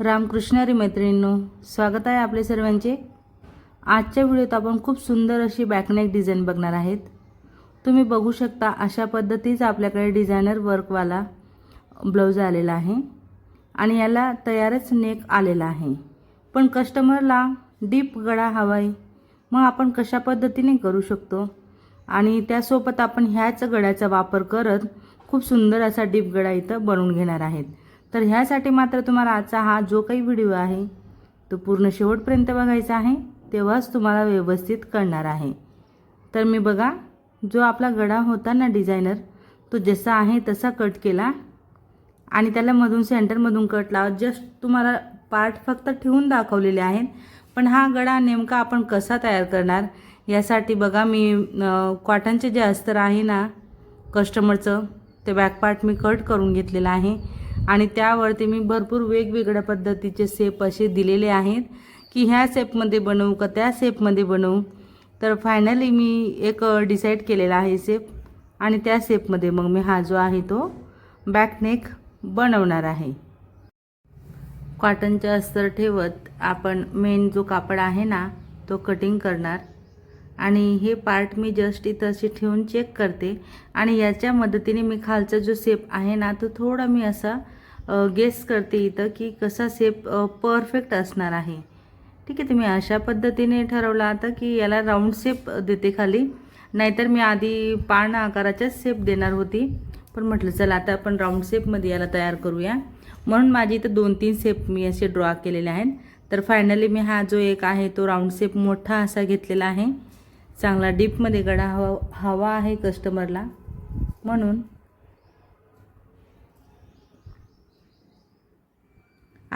रामकृष्णारी मैत्रिणींनो स्वागत आहे आपले सर्वांचे. आजच्या व्हिडिओत आपण खूप सुंदर अशी बॅकनेक डिझाईन बघणार आहेत. तुम्ही बघू शकता अशा पद्धतीचा आपल्याकडे डिझायनर वर्कवाला ब्लाऊज आलेला आहे आणि याला तयारच नेक आलेला आहे. पण कस्टमरला डीप गळा हवा आहे मग आपण कशा पद्धतीने करू शकतो? आणि त्यासोबत आपण ह्याच गळ्याचा वापर करत खूप सुंदर असा डीप गळा इथं बनवून घेणार आहेत. तर ह्यासाठी मात्र तुम्हाला आजचा हा जो काही व्हिडिओ आहे तो पूर्ण शेवटपर्यंत बघायचा आहे तेव्हाच तुम्हाला व्यवस्थित कळणार आहे. तर मी बघा जो आपला गळा होता ना डिझायनर तो जसा आहे तसा कट केला. आणि त्याला मधून सेंटरमधून कट लावत जस्ट तुम्हाला पार्ट फक्त ठेवून दाखवलेले आहेत. पण हा गळा नेमका आपण कसा तयार करणार यासाठी बघा मी कॉटनचे जे अस्तर आहे ना कस्टमरचं ते बॅक पार्ट मी कट करून घेतलेलं आहे. आणि त्यावरती मी भरपूर वेगवेगळ्या पद्धतीचे सेप असे दिलेले आहेत की ह्या सेपमध्ये बनवू का त्या सेपमध्ये बनवू. तर फायनली मी एक डिसाईड केलेला आहे सेप आणि त्या सेपमध्ये मग मी हा जो आहे तो बॅकनेक बनवणार आहे. कॉटनचे अस्तर ठेवत आपण मेन जो कापड आहे ना तो कटिंग करणार. आणि हे पार्ट मी जस्ट इथं असे ठेवून चेक करते. आणि याच्या मदतीने मी खालचा जो सेप आहे ना तो थोडा मी असा गेस करते इथं की कसा सेप परफेक्ट असणार आहे. ठीक आहे तुम्ही अशा पद्धतीने ठरवलं आता की याला राऊंड सेप देते खाली. नाहीतर मी आधी पान आकाराच्याच सेप देणार होती. पण म्हटलं चला आता आपण राऊंड सेपमध्ये याला तयार करूया. म्हणून माझी इथं दोन तीन सेप मी असे ड्रॉ केलेले आहेत. तर फायनली मी हा जो एक आहे तो राऊंड सेप मोठा असा घेतलेला आहे. चांगला डीपमध्ये गडा हवा हवा आहे कस्टमरला म्हणून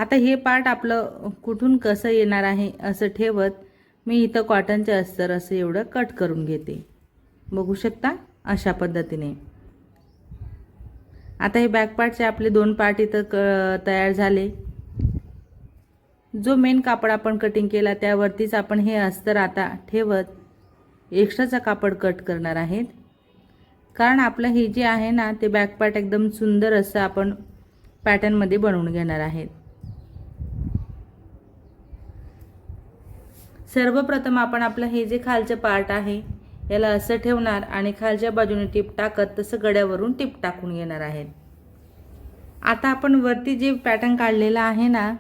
आता हे पार्ट आपलं कुठून कसं येणार आहे असं ठेवत मी इथं कॉटनचे अस्तर असं एवढं कट करून घेते. बघू शकता अशा पद्धतीने. आता हे बॅक पार्टचे आपले दोन पार्ट इथं क तयार झाले. जो मेन कापड आपण कटिंग केला त्यावरतीच आपण हे अस्तर आता ठेवत एक्स्ट्राचा कापड कट करणार आहेत. कारण आपलं हे जे आहे ना ते बॅक पार्ट एकदम सुंदर असं आपण पॅटर्नमध्ये बनवून घेणार आहेत. सर्वप्रथम आपण आपलं हे जे खालचं पार्ट आहे याला असं ठेवणार आणि खालच्या बाजूने टीप टाकत तसं गड्यावरून टिप टाकून घेणार आहेत आता आपण वरती जे पॅटर्न काढलेलं आहे ना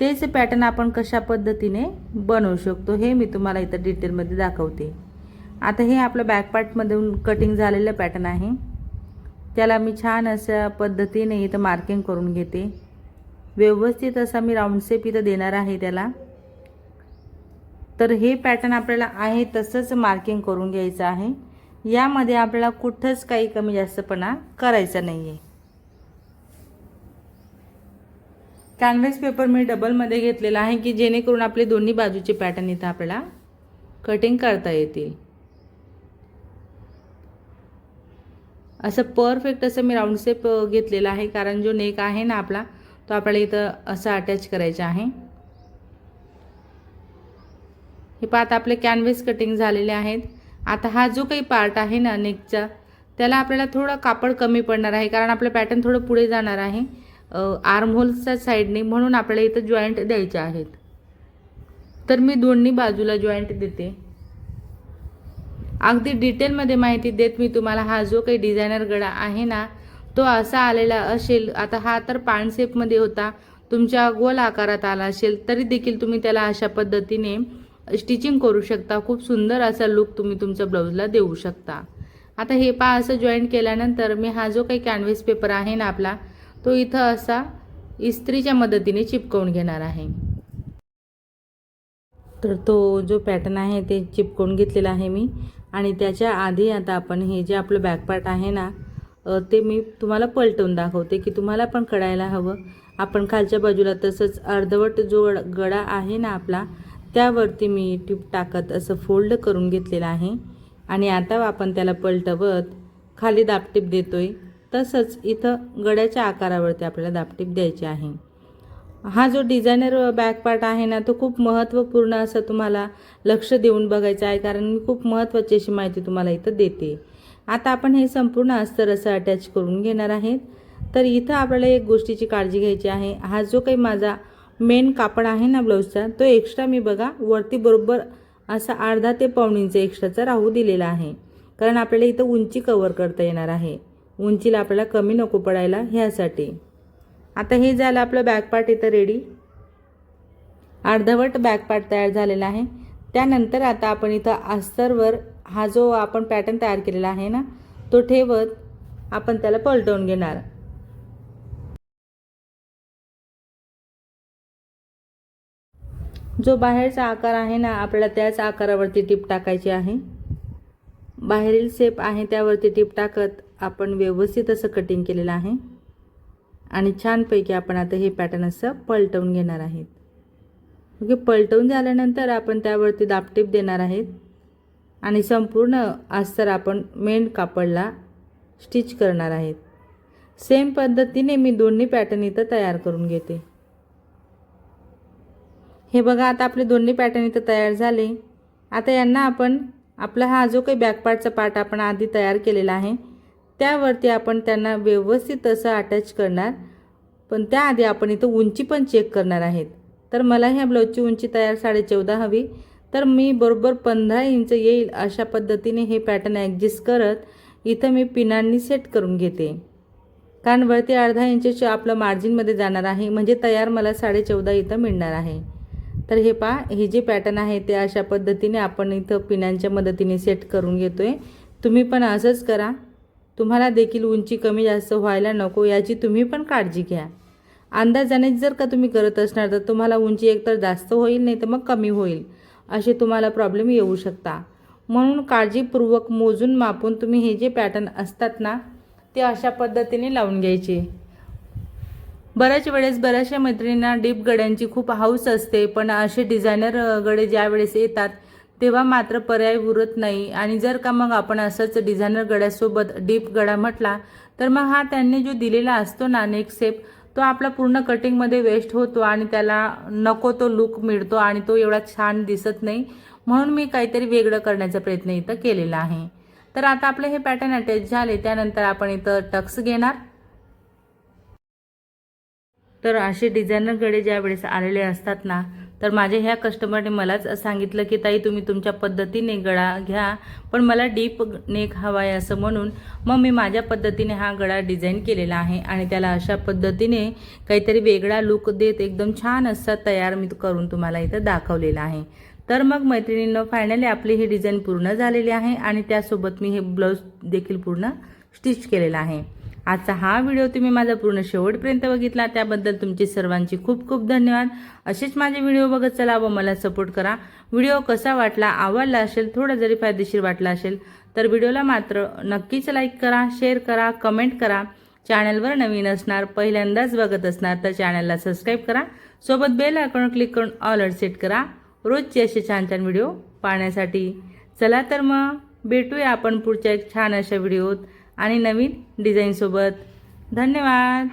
तेच पॅटर्न आपण कशा पद्धतीने बनवू शकतो हे मी तुम्हाला इथं डिटेलमध्ये दाखवते. आता हे आपलं बॅकपार्टमधून कटिंग झालेलं पॅटर्न आहे. त्याला मी छान अशा पद्धतीने इथं मार्किंग करून घेते. व्यवस्थित असा मी राऊंड शेप इथं देणार आहे त्याला. तर हे पॅटर्न आपल्याला आहे तसंच मार्किंग करून घ्यायचं आहे. यामध्ये आपल्याला कुठंच काही कमी जास्तपणा करायचा नाही आहे कॅनव्हस पेपर मी डबलमध्ये घेतलेला आहे की जेणेकरून आपले दोन्ही बाजूचे पॅटर्न इथं आपल्याला कटिंग करता येतील. असं परफेक्ट असं मी राऊंड शेप घेतलेला आहे कारण जो नेक आहे ना आपला तो आपल्याला इथं असा अटॅच करायचा आहे. हे पाहत आपले कॅनव्हेस कटिंग झालेले आहेत. आता हा जो काही पार्ट आहे ना नेकचा त्याला आपल्याला थोडं कापड कमी पडणार आहे कारण आपलं पॅटर्न थोडं पुढे जाणार आहे. आर्महोलच्या साईडने म्हणून आपल्याला इथं जॉईंट द्यायचे आहेत. तर मी दोन्ही बाजूला जॉईंट देते. अगदी डिटेलमध्ये माहिती देत मी तुम्हाला हा जो काही डिझायनर गळा आहे ना तो असा आलेला असेल आता हा तर पान शेपमध्ये होता तुमच्या गोल आकारात आला असेल तरी देखील तुम्ही त्याला अशा पद्धतीने स्टिचिंग करू शकता. खूप सुंदर असा लुक तुम्ही तुमच्या ब्लाऊजला देऊ शकता. आता हे पा असं जॉईंट केल्यानंतर मी हा जो काही कॅनव्हेस पेपर आहे ना आपला तो इथं असा इस्त्रीच्या मदतीने चिपकवून घेणार आहे. तर तो जो पॅटर्न आहे ते चिपकवून घेतलेला आहे मी. आणि त्याच्या आधी आता आपण हे जे आपलं बॅक आहे ना ते मी तुम्हाला पलटवून दाखवते की तुम्हाला पण कळायला हवं. आपण खालच्या बाजूला तसंच अर्धवट जो गडा आहे ना आपला त्यावरती मी ट्यूब टाकत असं फोल्ड करून घेतलेलं आहे. आणि आता आपण त्याला पलटवत खाली दापटीप आहे तसंच इथं गड्याच्या आकारावरती आपल्याला दापटीप द्यायची आहे. हा जो डिझायनर बॅक पार्ट आहे ना तो खूप महत्त्वपूर्ण असं तुम्हाला लक्ष देऊन बघायचा आहे. कारण मी खूप महत्त्वाची अशी माहिती तुम्हाला इथं देते. आता आपण हे संपूर्ण अस्तर असं अटॅच करून घेणार आहेत. तर इथं आपल्याला एक गोष्टीची काळजी घ्यायची आहे. हा जो काही माझा मेन कापड आहे ना ब्लाऊजचा तो एक्स्ट्रा मी बघा वरती बरोबर असा अर्धा ते पाऊण इंच एक्स्ट्राचा राहू दिलेला आहे. कारण आपल्याला इथं उंची कवर करता येणार आहे. उंचीला आपल्याला कमी नको पडायला ह्यासाठी. आता हे झालं आपलं बॅक पार्ट इथं रेडी अर्धवट बॅक पार्ट तयार झालेला आहे. त्यानंतर आता आपण इथं अस्तरवर हा जो आपण पॅटर्न तयार केलेला आहे ना तो ठेवत आपण त्याला पलटवून घेणार. जो बाहेरचा आकार आहे ना आपल्याला त्याच आकारावरती टीप टाकायची आहे. बाहेरील शेप आहे त्यावरती टीप टाकत आपण व्यवस्थित असं कटिंग केलेलं आहे. आणि छानपैकी आपण आता हे पॅटर्न असं पलटवून घेणार आहेत. ओके पलटवून झाल्यानंतर आपण त्यावरती दापटीप देणार आहेत. आणि संपूर्ण अस्तर आपण मेन कापडला स्टिच करणार आहेत. सेम पद्धतीने मी दोन्ही पॅटर्न इथं तयार करून घेते. हे बघा आता आपले दोन्ही पॅटर्न इथं तयार झाले. आता यांना आपण आपला हा जो काही बॅकपार्टचा पार्ट आपण आधी तयार केलेला आहे त्यावरती आपण त्यांना व्यवस्थित असं अटॅच करणार. पण त्याआधी आपण इथं उंची पण चेक करणार आहेत. तर मला ह्या ब्लाऊजची उंची तयार साडे चौदा हवी. तर मी बरोबर पंधरा इंच येईल अशा पद्धतीने हे पॅटर्न ॲडजस्ट करत इथं मी पिनांनी सेट करून घेते. कारण वरती अर्धा इंचच्या आपलं मार्जिनमध्ये जाणार आहे. म्हणजे तयार मला साडे चौदा इथं मिळणार आहे. तर हे पहा हे जे पॅटर्न आहे ते अशा पद्धतीने आपण इथं पिनांच्या मदतीने सेट करून घेतो आहे तुम्ही पण असंच करा. तुम्हाला देखील उंची कमी जास्त व्हायला नको याची तुम्ही पण काळजी घ्या. अंदाजाने जर का तुम्ही करत असणार तर तुम्हाला उंची एकतर जास्त होईल नाही तर मग कमी होईल असे तुम्हाला प्रॉब्लेम येऊ शकता. म्हणून काळजीपूर्वक मोजून मापून तुम्ही हे जे पॅटर्न असतात ना ते अशा पद्धतीने लावून घ्यायचे. बऱ्याच वेळेस बऱ्याचशा मैत्रिणींना डीप गड्यांची खूप हाऊस असते पण असे डिझायनर गडे ज्या वेळेस येतात तेव्हा मात्र पर्याय उरत नाही. आणि जर का मग आपण असंच डिझायनर गड्यासोबत डीप गडा म्हटला तर मग हा त्यांनी जो दिलेला असतो ना नेक सेप तो आपला पूर्ण कटिंगमध्ये वेस्ट होतो आणि त्याला नको तो लुक मिळतो आणि तो एवढा छान दिसत नाही. म्हणून मी काहीतरी वेगळं करण्याचा प्रयत्न इथं केलेला आहे. तर आता आपले हे पॅटर्न अटॅच झाले त्यानंतर आपण इथं टक्स घेणार. तर असे डिझायनर गडे ज्या वेळेस आलेले असतात ना तर माझ्या ह्या कस्टमरने मलाच सांगितलं की ताई तुम्ही तुमच्या पद्धतीने गळा घ्या पण मला डीप नेक हवा आहे असं म्हणून मग मी माझ्या पद्धतीने हा गळा डिझाईन केलेला आहे आणि त्याला अशा पद्धतीने काहीतरी वेगळा लुक देत एकदम छान असा तयार मी करून तुम्हाला इथं दाखवलेला आहे. तर मग मैत्रिणींनं फायनली आपली ही डिझाईन पूर्ण झालेली आहे आणि त्यासोबत मी हे ब्लाऊज देखील पूर्ण स्टिच केलेलं आहे. आजचा हा व्हिडिओ तुम्ही माझा पूर्ण शेवटपर्यंत बघितला त्याबद्दल तुमची सर्वांची खूप खूप धन्यवाद. असेच माझे व्हिडिओ बघत चला व मला सपोर्ट करा. व्हिडिओ कसा वाटला आवडला असेल थोडा जरी फायदेशीर वाटला असेल तर व्हिडिओला मात्र नक्कीच लाईक करा शेअर करा कमेंट करा. चॅनलवर नवीन असणार पहिल्यांदाच बघत असणार तर चॅनलला सबस्क्राईब करा. सोबत बेल आयकॉन क्लिक करून ऑल सेट करा. रोजचे असे छान छान व्हिडिओ पाहण्यासाठी. चला तर मग भेटूया आपण पुढच्या एक छान अशा व्हिडिओत. आणि नवीन डिझाईनसोबत. धन्यवाद.